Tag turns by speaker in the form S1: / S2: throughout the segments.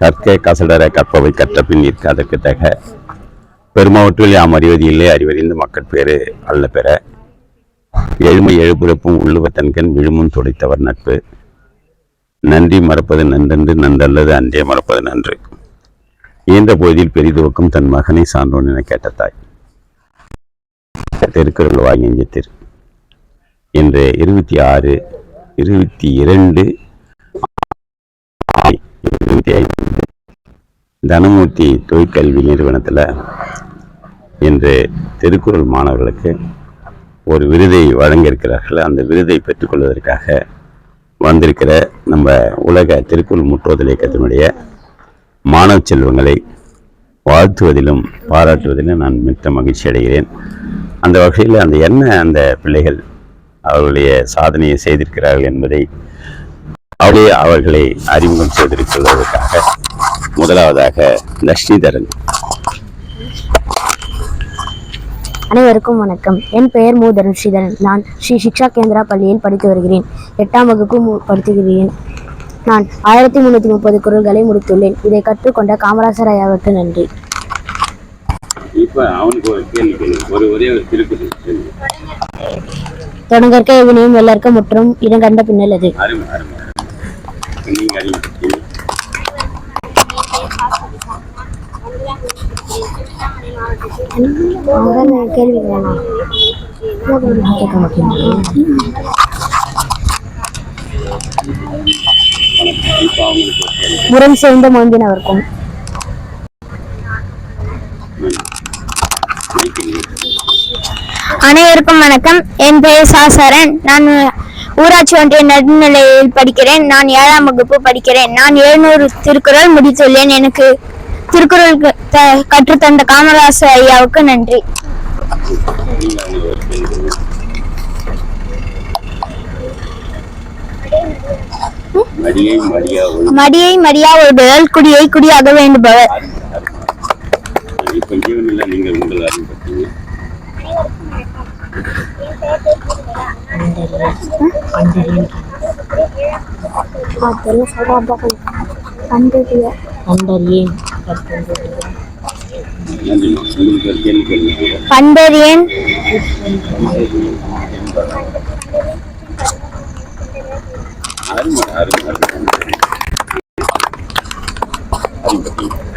S1: கற்க கசடர கற்பவை கற்ற பின் நிற்க அதற்கு தக. பெருமாவற்றில் யாம் அறிவது இல்லை அறிவறிந்து மக்கள் பேறு அல்ல பெற. எழுமை எழுபுறப்பும் உள்ளுவ தன்கண் விழுமும் துடைத்தவர் நட்பு. நன்றி மறப்பது நன்றன்று நன்றல்லது அன்றே மறப்பது நன்று. இயன்ற பொழுதில் பெரிதுவக்கும் தன் மகனை சான்றோன் என கேட்ட தாய். திருக்குறள் வாங்கியஞ்சத்திர் இன்று இருபத்தி ஆறு இருபத்தி இரண்டு இருபத்தி ஐந்து தனமூர்த்தி தொழிற்கல்வி நிறுவனத்தில் இன்று திருக்குறள் மாணவர்களுக்கு ஒரு விருதை வழங்கியிருக்கிறார்கள். அந்த விருதை பெற்றுக்கொள்வதற்காக வந்திருக்கிற நம்ம உலக திருக்குறள் முற்றோதல் இயக்கத்தினுடைய மாணவ செல்வங்களை வாழ்த்துவதிலும் பாராட்டுவதிலும் நான் மிக்க மகிழ்ச்சி அடைகிறேன். அந்த வகையில் அந்த என்ன அந்த பிள்ளைகள் அவர்களுடைய சாதனையை செய்திருக்கிறார்கள் என்பதை அவரே அவர்களை அறிமுகம் செய்திருக்கிறதற்காக முதலாவதாக லட்சுமிதரன்
S2: அனைவருக்கும் வணக்கம். என் பெயர் மு தனுஷிதரன் நான் ஸ்ரீ சிக்ஷா கேந்திரா பள்ளியில் படித்து வருகிறேன். எட்டாம் வகுப்பு படித்துகிறேன் நான் ஆயிரத்தி முன்னூற்றி முப்பது குரல்களை முடித்துள்ளேன். இதை கற்றுக்கொண்ட காமராசர் ஐயாவுக்கு நன்றி. தொடங்கற்க எவனையும் வெள்ளற்க முற்றும் இடங்கண்ட பின்னலது
S1: அருமை.
S2: கேள்வி வேணாம் கேட்க முரண் சேர்ந்த
S3: அனைவருக்கும் வணக்கம். என் பெயர் சாசரன் நான் ஊராட்சி ஒன்றிய நடுநிலையில் படிக்கிறேன். நான் ஏழாம் வகுப்பு படிக்கிறேன். நான் எழுநூறு திருக்குறள் முடித்துள்ளேன். எனக்கு திருக்குறள் கற்றுத்தந்த காமராசர் ஐயாவுக்கு நன்றி.
S1: மடியை மடியா ஒழு
S3: மடியை மடியா ஒழுகுதல் குடியை குடியாக வேண்டுபவர்.
S1: இப்போ ஜீவன்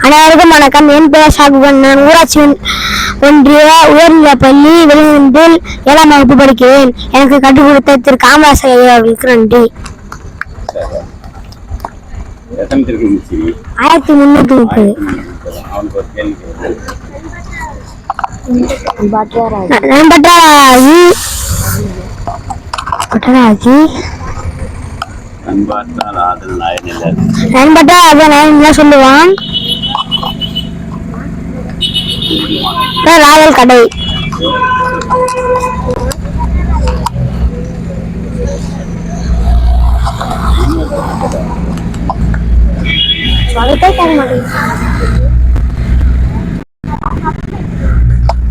S3: அனைவருக்கும் வணக்கம். என் பெயர் சாகுபன் நான் ஊராட்சி ஒன்- ஒன்றிய உயர்நிலைப் பள்ளி வெளிவந்தில் ஏழாம் வகுப்பு படிக்கிறேன். எனக்கு கற்றுக் கொடுத்த திரு. காமராசர் ஐயா அவர்களுக்கு நன்றி.
S1: எத்தனை திருக்கு முடிச்சீங்க
S3: ஆயிரத்தி முன்னூத்தி முப்பது.
S1: அவனுக்கு ஒரு கேள்வி கேள்வி
S3: நண்பட்டாராஜி பட்டராஜி
S1: அன்பார்த்தால் ஆதல் நாயனில்லை
S3: நண்பட்டா அதான் என்ன சொல்லுவான். ராயல் கடை.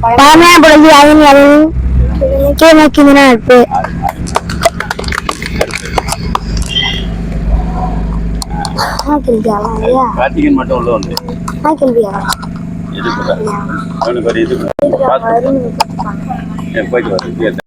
S3: பழமையான பொழுது அதன் அதுவும் கீழ் நோக்கி நட்பு
S1: கார்த்திகன் மட்டும் உள்ள வந்து போயிட்டு